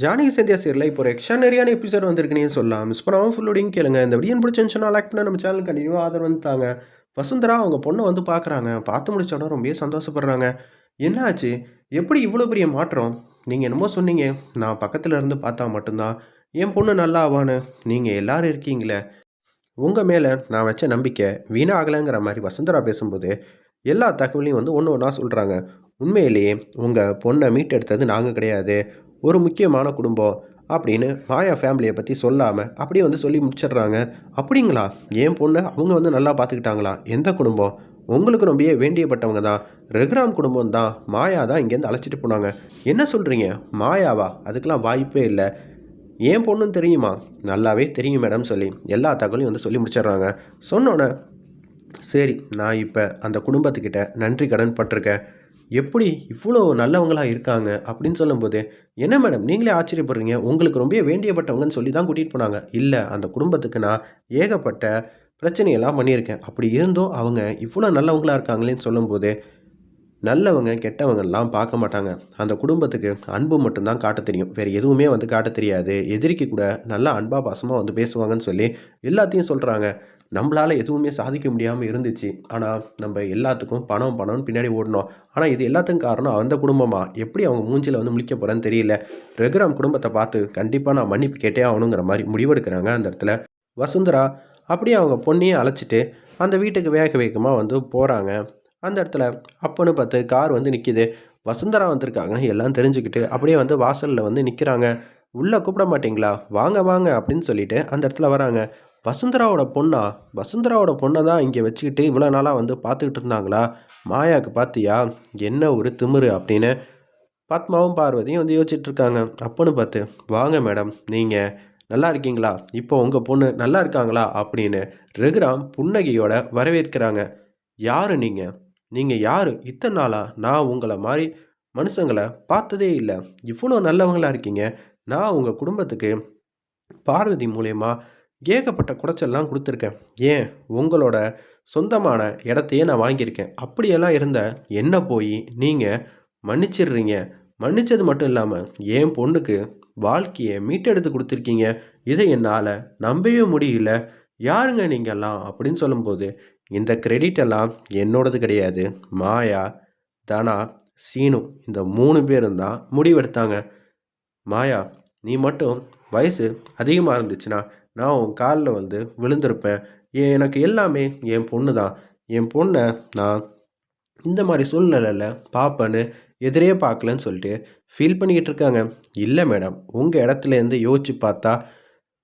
ஜானகி சந்தியா சீரில் இப்போ ஒரு எக்ஸ்ட்ரானரியான எபிசோட் வந்திருக்குன்னு சொல்லலாம். மிஸ் பண்ணாமல் ஃபுல்லோடையும் கேளுங்க. இந்த வீடியோ பிடிச்சிருந்துச்சுன்னா லைக் பண்ண. நம்ம சேனல் கண்டினியூ ஆதரவு வந்துட்டாங்க வசுந்தரா அவங்க பொண்ணை வந்து பார்க்குறாங்க. பார்த்து முடிச்ச ரொம்பவே சந்தோஷப்படுறாங்க. என்னாச்சு? எப்படி இவ்வளோ பெரிய மாற்றம்? நீங்கள் என்னமோ சொன்னீங்க. நான் பக்கத்தில் இருந்து பார்த்தா மட்டும்தான். என் பொண்ணு நல்லா ஆவான்னு. நீங்கள் எல்லாரும் இருக்கீங்களே. உங்கள் மேலே நான் வச்ச நம்பிக்கை வீணாகலைங்கிற மாதிரி வசுந்தரா பேசும்போது எல்லா தகவலையும் வந்து ஒன்று ஒன்றா சொல்கிறாங்க உண்மையிலேயே உங்கள் பொண்ணை மீட்டெடுத்தது நாங்கள் கிடையாது. ஒரு முக்கியமான குடும்பம் அப்படின்னு மாயா ஃபேமிலியை பற்றி சொல்லாமல் அப்படியே வந்து சொல்லி முடிச்சிடுறாங்க. அப்படிங்களா? என் பொண்ணு அவங்க வந்து நல்லா பார்த்துக்கிட்டாங்களா எந்த குடும்பம்? உங்களுக்கு ரொம்பவே வேண்டியப்பட்டவங்க தான். ரகுராம் குடும்பம் தான். மாயா தான் இங்கேருந்து அழைச்சிட்டு போனாங்க. என்ன சொல்கிறீங்க மாயாவா? அதுக்கெலாம் வாய்ப்பே இல்லை. ஏன் பொண்ணுன்னு தெரியுமா? நல்லாவே தெரியும் மேடம் சொல்லி. எல்லா தகவலையும் வந்து சொல்லி முடிச்சிடுறாங்க. சொன்னோன்னே சரி நான் இப்போ அந்த குடும்பத்துக்கிட்ட நன்றி கடன் பட்டிருக்கேன். எப்படி இவ்வளோ நல்லவங்களாக இருக்காங்க அப்படின்னு சொல்லும்போது என்ன மேடம் நீங்களே ஆச்சரியப்படுறீங்க? உங்களுக்கு ரொம்ப வேண்டியப்பட்டவங்கன்னு சொல்லி தான் கூட்டிகிட்டு போனாங்க. இல்லை அந்த குடும்பத்துக்கு நான் ஏகப்பட்ட பிரச்சனையெல்லாம் பண்ணியிருக்கேன். அப்படி இருந்தும் அவங்க இவ்வளோ நல்லவங்களா இருக்காங்களேன்னு சொல்லும்போது நல்லவங்க கெட்டவங்கெல்லாம் பார்க்க மாட்டாங்க. அந்த குடும்பத்துக்கு அன்பு மட்டும்தான் காட்ட தெரியும். வேறு எதுவுமே வந்து காட்ட தெரியாது. எதிரிக்கு கூட நல்லா அன்பா பாசமாக வந்து பேசுவாங்கன்னு சொல்லி எல்லாத்தையும் சொல்கிறாங்க நம்மளால் எதுவுமே சாதிக்க முடியாமல் இருந்துச்சு. ஆனால் நம்ம எல்லாத்துக்கும் பணம் பணம்னு பின்னாடி ஓடணும். ஆனால் இது எல்லாத்துக்கும் காரணம் அந்த குடும்பமாக எப்படி அவங்க மூஞ்சில் வந்து முழிக்க போகிறேன்னு தெரியல. ரகுராம் குடும்பத்தை பார்த்து கண்டிப்பாக நான் மன்னிப்பு கேட்டே ஆகணுங்கிற மாதிரி முடிவெடுக்கிறாங்க அந்த இடத்துல. வசுந்தரா அப்படியே அவங்க பொண்ணையே அழைச்சிட்டு அந்த வீட்டுக்கு வேக வேகமாக வந்து போகிறாங்க அந்த இடத்துல அப்பன்னு பார்த்து கார் வந்து நிற்கிது வசுந்தரா வந்திருக்காங்க. எல்லாம் தெரிஞ்சுக்கிட்டு அப்படியே வந்து வாசலில் வந்து நிற்கிறாங்க உள்ளே கூப்பிட மாட்டிங்களா? வாங்க வாங்க அப்படின்னு சொல்லிட்டு அந்த இடத்துல வராங்க. வசுந்தராவோட பொண்ணா? வசுந்தராவோட பொண்ணை தான் இங்கே வச்சுக்கிட்டு இவ்வளோ நாளாக வந்து பார்த்துக்கிட்டு இருந்தாங்களா? மாயாவுக்கு பார்த்தியா? என்ன ஒரு திமிரு அப்படின்னு பத்மாவும் பார்வதியும் வந்து யோசிச்சுட்டு இருக்காங்க. அப்போன்னு பார்த்து வாங்க மேடம் நீங்கள் நல்லா இருக்கீங்களா? இப்போ உங்கள் பொண்ணு நல்லா இருக்காங்களா? அப்படின்னு ரகுராம் புன்னகையோட வரவேற்கிறாங்க. யார் நீங்கள் நீங்கள் யார்? இத்தனை நாளாக நான் உங்களை மாதிரி மனுஷங்களை பார்த்ததே இல்லை. இவ்வளோ நல்லவங்களாக இருக்கீங்க. நான் உங்கள் குடும்பத்துக்கு பார்வதி மூலயமா ஏகப்பட்ட குடைச்சல்லாம் கொடுத்துருக்கேன். ஏன்? உங்களோட சொந்தமான இடத்தையே நான் வாங்கியிருக்கேன். அப்படியெல்லாம் இருந்த என்ன போய் நீங்கள் மன்னிச்சிடுறீங்க? மன்னிச்சது மட்டும் இல்லாமல் என் பொண்ணுக்கு வாழ்க்கையை மீட்டெடுத்து கொடுத்துருக்கீங்க. இதை என்னால் நம்பவே முடியல. யாருங்க நீங்கள்லாம் அப்படின்னு சொல்லும்போது இந்த கிரெடிட் எல்லாம் என்னோடது கிடையாது. மாயா தனா சீனு இந்த மூணு பேரும் தான் முடிவெடுத்தாங்க. மாயா நீ மட்டும் வயசு அதிகமாக இருந்துச்சுன்னா நான் உன் காலில் வந்து விழுந்திருப்பேன். ஏ எனக்கு எல்லாமே என் பொண்ணு தான். என் பொண்ணை நான் இந்த மாதிரி சூழ்நிலையில் பார்ப்பேன்னு எதிரே பார்க்கலன்னு சொல்லிட்டு ஃபீல் பண்ணிக்கிட்டு இருக்காங்க. இல்லை மேடம் உங்கள் இடத்துலேருந்து யோசிச்சு பார்த்தா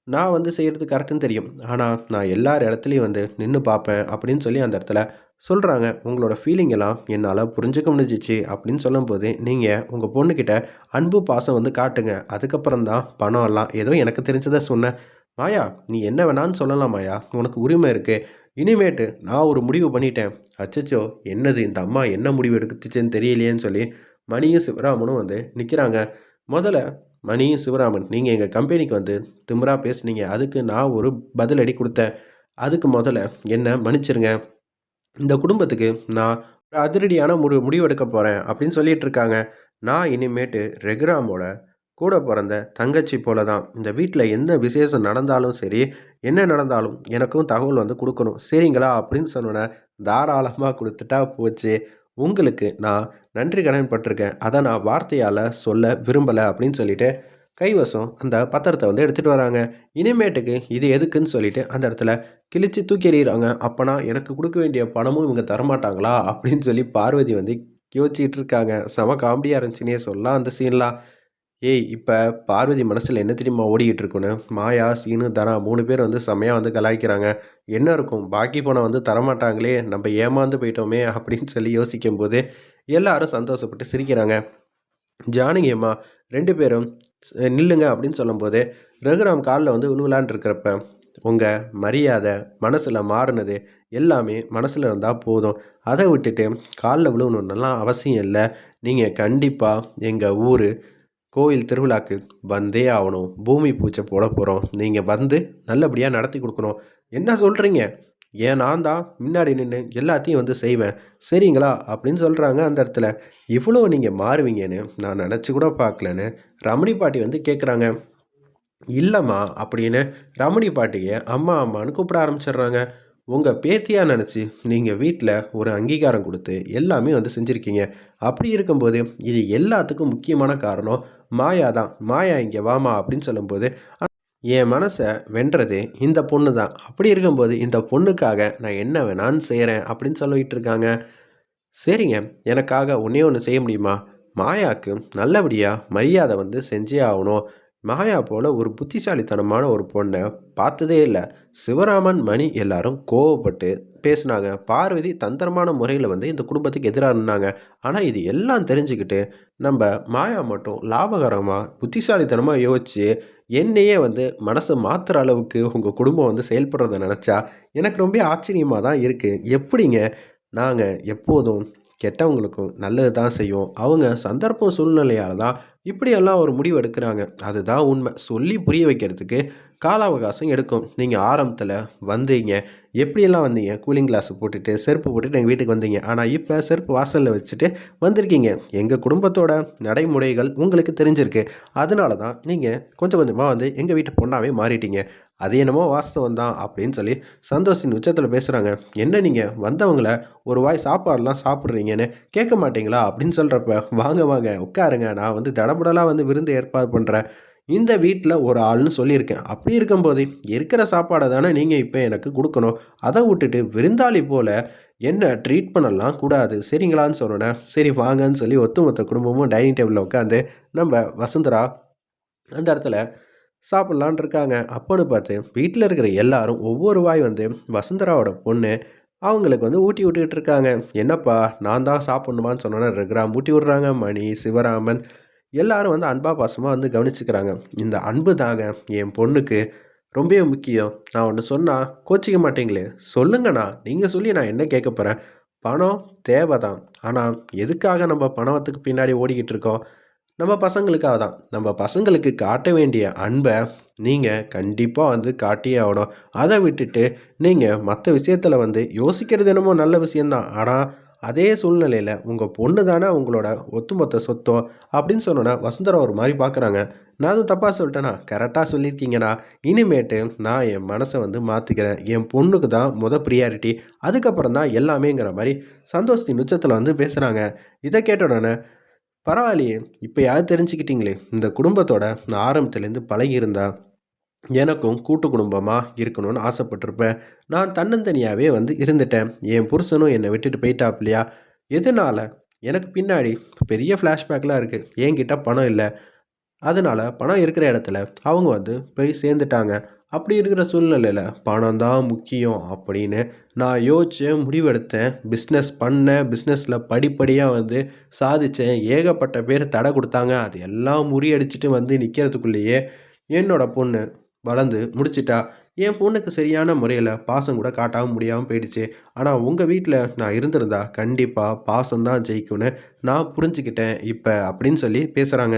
நான் வந்து செய்கிறது கரெக்டுன்னு தெரியும். ஆனால் நான் எல்லார் இடத்துலையும் வந்து நின்று பார்ப்பேன் அப்படின்னு சொல்லி அந்த இடத்துல சொல்கிறாங்க உங்களோட ஃபீலிங் எல்லாம் என்னால் புரிஞ்சுக்க முடிஞ்சிச்சு அப்படின்னு சொல்லும்போது நீங்கள் உங்கள் பொண்ணுக்கிட்ட அன்பு பாசம் வந்து காட்டுங்க. அதுக்கப்புறம் தான் பணம் எல்லாம் ஏதோ எனக்கு தெரிஞ்சதை சொன்னேன் மாயா நீ என்ன வேணான்னு சொல்லலாம் மாயா. உனக்கு உரிமை இருக்குது இனிமேட்டு நான் ஒரு முடிவு பண்ணிட்டேன். அச்சச்சோ என்னது இந்த அம்மா என்ன முடிவு எடுத்துச்சுன்னு தெரியலையேன்னு சொல்லி மணியும் சிவராமனும் வந்து நிற்கிறாங்க முதல்ல மணி சிவராமன் நீங்கள் எங்கள் கம்பெனிக்கு வந்து திமிரா பேசுனீங்க. அதுக்கு நான் ஒரு பதிலடி கொடுத்தேன். அதுக்கு முதல்ல என்ன மன்னிச்சிருங்க. இந்த குடும்பத்துக்கு நான் ஒரு அதிரடியான முடி முடிவெடுக்க போகிறேன் அப்படின்னு சொல்லிட்டு இருக்காங்க. நான் இனிமேட்டு ரெகுராமோட கூட பிறந்த தங்கச்சி போல தான் இந்த வீட்டில் எந்த விசேஷம் நடந்தாலும் சரி என்ன நடந்தாலும் எனக்கும் தகவல் வந்து கொடுக்கணும். சரிங்களா? அப்படின்னு சொன்னோன்னே தாராளமாக கொடுத்துட்டா போச்சு. உங்களுக்கு நான் நன்றி கடன் பட்டிருக்கேன். அதை நான் வார்த்தையால் சொல்ல விரும்பலை அப்படின்னு சொல்லிட்டு கைவசம் அந்த பத்திரத்தை வந்து எடுத்துகிட்டு வராங்க. இனிமேட்டுக்கு இது எதுக்குன்னு சொல்லிட்டு அந்த இடத்துல கிழிச்சு தூக்கி எறிகிறாங்க அப்போனா எனக்கு கொடுக்க வேண்டிய பணமும் இவங்க தரமாட்டாங்களா? அப்படின்னு சொல்லி பார்வதி வந்து யோசிச்சுட்டு இருக்காங்க. செம காமெடியாக இருந்துச்சுன்னே சொல்லலாம் அந்த சீன்லாம் ஏய் இப்போ பார்வதி மனசில் என்ன தெரியுமா ஓடிக்கிட்டு இருக்குன்னு? மாயா சீனு தனா மூணு பேர் வந்து செம்மையாக வந்து கலாய்க்கிறாங்க. என்ன இருக்கும்? பாக்கி பணம் வந்து தரமாட்டாங்களே நம்ம ஏமாந்து போயிட்டோமே அப்படின்னு சொல்லி யோசிக்கும்போது எல்லாரும் சந்தோஷப்பட்டு சிரிக்கிறாங்க. ஜானகி அம்மா ரெண்டு பேரும் நில்லுங்க அப்படின்னு சொல்லும்போது ரகுராம் காலில் வந்து விழுவலான் இருக்கிறப்ப உங்கள் மரியாதை மனசில் மாறினது எல்லாமே மனசில் இருந்தால் போதும். அதை விட்டுட்டு காலில் விழுவணுன்னெல்லாம் அவசியம் இல்லை. நீங்கள் கண்டிப்பாக எங்கள் ஊர் கோயில் திருவிழாக்கு வந்தே ஆகணும். பூமி பூச்சை போட போகிறோம் நீங்கள் வந்து நல்லபடியாக நடத்தி கொடுக்கணும். என்ன சொல்கிறீங்க ஏன் நான் தான் முன்னாடி நின்று எல்லாத்தையும் வந்து செய்வேன். சரிங்களா? அப்படின்னு சொல்கிறாங்க அந்த இடத்துல. இவ்வளோ நீங்கள் மாறுவீங்கன்னு நான் நினச்சி கூட பார்க்கலன்னு ரமணி பாட்டி வந்து கேட்குறாங்க இல்லைம்மா அப்படின்னு ரமணி பாட்டியை அம்மா அம்மான்னு கூப்பிட ஆரம்பிச்சிடுறாங்க. உங்கள் பேத்தியாக நினச்சி நீங்கள் வீட்டில் ஒரு அங்கீகாரம் கொடுத்து எல்லாமே வந்து செஞ்சுருக்கீங்க. அப்படி இருக்கும்போது இது எல்லாத்துக்கும் முக்கியமான காரணம் மாயா தான் மாயா இங்கே வாமா அப்படின்னு சொல்லும்போது என் மனசை வென்றது இந்த பொண்ணு தான் அப்படி இருக்கும்போது இந்த பொண்ணுக்காக நான் என்ன வேணான்னு செய்கிறேன் அப்படின்னு சொல்லிட்டு இருக்காங்க. சரிங்க எனக்காக ஒன்றே ஒன்று செய்ய முடியுமா? மாயாவுக்கு நல்லபடியாக மரியாதை வந்து செஞ்சே ஆகணும். மாயா போல் ஒரு புத்திசாலித்தனமான ஒரு பொண்ணை பார்த்ததே இல்லை. சிவராமன் மணி எல்லாரும் கோவப்பட்டு பேசினாங்க. பார்வதி தந்திரமான முறையில் வந்து இந்த குடும்பத்துக்கு எதிராக இருந்தாங்க ஆனால் இது எல்லாம் தெரிஞ்சுக்கிட்டு நம்ம மாயா மட்டும் லாபகரமாக புத்திசாலித்தனமாக யோசித்து என்னையே வந்து மனசை மாற்றுற அளவுக்கு உங்கள் குடும்பம் வந்து செயல்படுறத நினச்சா எனக்கு ரொம்ப ஆச்சரியமாக தான் இருக்குது எப்படிங்க நாங்கள் எப்போதும் கெட்டவங்களுக்கும் நல்லது தான் செய்யும் அவங்க சந்தர்ப்பம் சூழ்நிலையால் தான் இப்படியெல்லாம் ஒரு முடிவு எடுக்கிறாங்க. அதுதான் உண்மை. சொல்லி புரிய வைக்கிறதுக்கு கால அவகாசம் எடுக்கும். நீங்கள் ஆரம்பத்தில் வந்தீங்க. எப்படியெல்லாம் வந்தீங்க? கூலிங் கிளாஸ் போட்டுட்டு செருப்பு போட்டுட்டு எங்கள் வீட்டுக்கு வந்தீங்க. ஆனால் இப்போ செருப்பு வாசலில் வச்சுட்டு வந்திருக்கீங்க. எங்கள் குடும்பத்தோட நடைமுறைகள் உங்களுக்கு தெரிஞ்சிருக்கு. அதனால தான் நீங்கள் கொஞ்சம் கொஞ்சமாக வந்து எங்கள் வீட்டு பொண்ணாகவே மாறிட்டீங்க. அது என்னமோ வாஸ்தவம் தான் அப்படின்னு சொல்லி சந்தோஷின் உச்சத்தில் பேசுகிறாங்க என்ன நீங்கள் வந்தவங்கள ஒரு வாய் சாப்பாடுலாம் சாப்பிட்றீங்கன்னு கேட்க மாட்டீங்களா அப்படின்னு சொல்கிறப்ப வாங்க வாங்க உட்காருங்க. நான் வந்து தடபுடலாக வந்து விருந்து ஏற்பாடு பண்ணுறேன் இந்த வீட்டில் ஒரு ஆள்னு சொல்லியிருக்கேன். அப்படி இருக்கும்போது இருக்கிற சாப்பாடை தானே நீங்கள் இப்போ எனக்கு கொடுக்கணும். அதை விட்டுட்டு விருந்தாளி போல் என்ன ட்ரீட் பண்ணலாம்? கூடாது. சரிங்களான்னு சொன்னோன்னே சரி வாங்கன்னு சொல்லி ஒத்துமொத்த குடும்பமும் டைனிங் டேபிளில் உட்காந்து நம்ம வசுந்தரா அந்த இடத்துல சாப்பிட்லான் இருக்காங்க. அப்போன்னு பார்த்து வீட்டில் இருக்கிற எல்லாரும் ஒவ்வொரு வாய் வந்து வசுந்தராவோட பொண்ணு அவங்களுக்கு வந்து ஊட்டி விட்டுக்கிட்டு இருக்காங்க. என்னப்பா நான் தான் சாப்பிட்ணுமான்னு சொன்னோன்னே இருக்கிறான் ஊட்டி விட்றாங்க. மணி சிவராமன் எல்லாரும் வந்து அன்பா பாசமாக வந்து கவனிச்சுக்கிறாங்க. இந்த அன்பு தாங்க என் பொண்ணுக்கு ரொம்பவே முக்கியம். நான் ஒன்று சொன்னால் கோச்சிக்க மாட்டீங்களே? சொல்லுங்கண்ணா. நீங்கள் சொல்லி நான் என்ன கேட்க போகிறேன் பணம் தேவை தான் ஆனால் எதுக்காக நம்ம பணத்துக்கு பின்னாடி ஓடிக்கிட்டு இருக்கோம்? நம்ம பசங்களுக்காக தான். நம்ம பசங்களுக்கு காட்ட வேண்டிய அன்பை நீங்கள் கண்டிப்பாக வந்து காட்டியே ஆகணும். அதை விட்டுட்டு நீங்கள் மற்ற விஷயத்தில் வந்து யோசிக்கிறது என்னமோ நல்ல விஷயந்தான் ஆனால் அதே சூழ்நிலையில் உங்கள் பொண்ணு தானே உங்களோட ஒத்துமொத்த சொத்தம் அப்படின்னு சொன்னோன்னா வசுந்தரா ஒரு மாதிரி பார்க்குறாங்க நான் அதுவும் தப்பாக சொல்லிட்டேனா? கரெக்டாக சொல்லியிருக்கீங்கண்ணா இனிமேட்டு நான் என் மனசை வந்து மாற்றிக்கிறேன் என் பொண்ணுக்கு தான் முத ப்ரியாரிட்டி அதுக்கப்புறம் தான் எல்லாமேங்கிற மாதிரி சந்தோஷத்தின் உச்சத்தில் வந்து பேசுகிறாங்க இதை கேட்ட உடனே பரவாயில்லையே இப்போ யாரும் தெரிஞ்சுக்கிட்டீங்களே? இந்த குடும்பத்தோட நான் ஆரம்பத்துலேருந்து பழகியிருந்தா எனக்கும் கூட்டு குடும்பமாக இருக்கணும்னு ஆசைப்பட்டிருப்பேன். நான் தன்னந்தனியாகவே வந்து இருந்துட்டேன். என் புருஷனும் என்னை விட்டுட்டு போயிட்டாப்லையா எதனால்? எனக்கு பின்னாடி பெரிய ஃப்ளாஷ்பேக்லாம் இருக்குது என்கிட்ட பணம் இல்லை. அதனால் பணம் இருக்கிற இடத்துல அவங்க வந்து போய் சேர்ந்துட்டாங்க. அப்படி இருக்கிற சூழ்நிலையில் பணம் தான் முக்கியம் அப்படின்னு நான் யோசித்தேன் முடிவெடுத்தேன். பிஸ்னஸ் பண்ணேன். பிஸ்னஸில் படிப்படியாக வந்து சாதித்தேன் ஏகப்பட்ட பேர் தடை கொடுத்தாங்க. அது எல்லாம் முறியடிச்சிட்டு வந்து நிற்கிறதுக்குள்ளேயே என்னோடய பொண்ணு வளர்ந்து முடிச்சிட்டா. என் பொண்ணுக்கு சரியான முறையில் பாசம் கூட காட்டாமல் முடியாமல் போயிடுச்சு. ஆனால் உங்கள் வீட்டில் நான் இருந்திருந்தா கண்டிப்பாக பாசம் தான் ஜெயிக்கும்னு நான் புரிஞ்சுக்கிட்டேன் இப்போ அப்படின்னு சொல்லி பேசுகிறாங்க